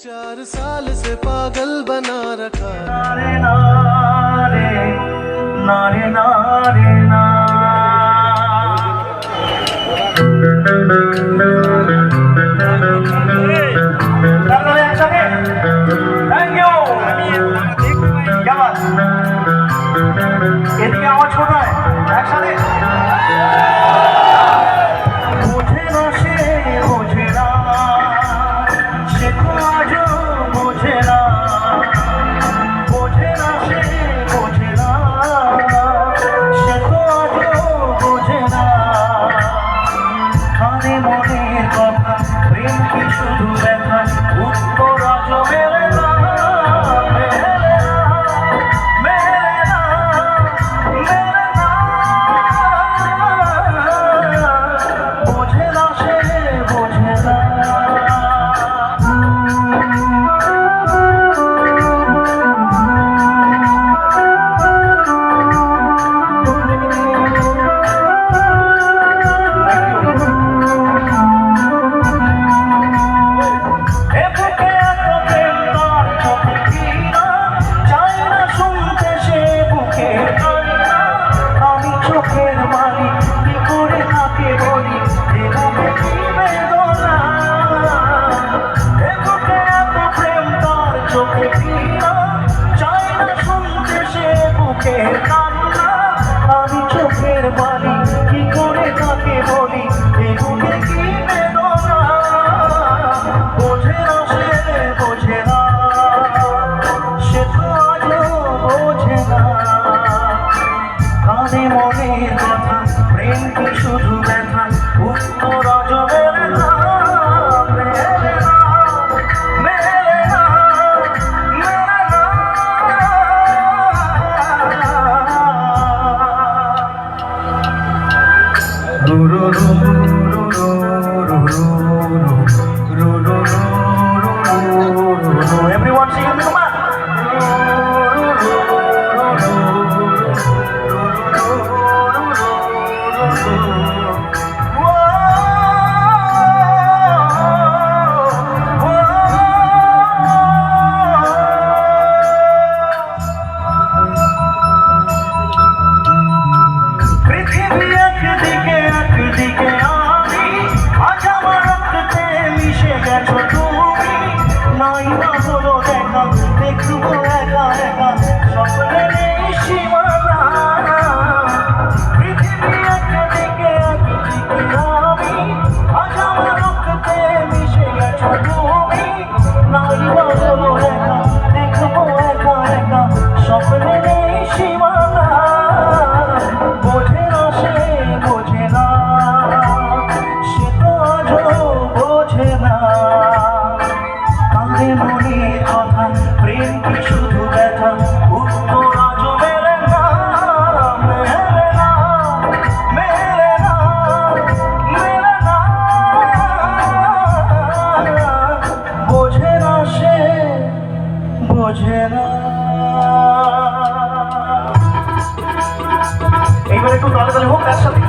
चार साल से पागल बना रखा। नारे नारे नारे नारे ना। প্রেমের কথা প্রেম কি শুধু ব্যথা উক্ত রজবের Everyone sing a little এইবার একটু দলে দলে হোক একসাথে।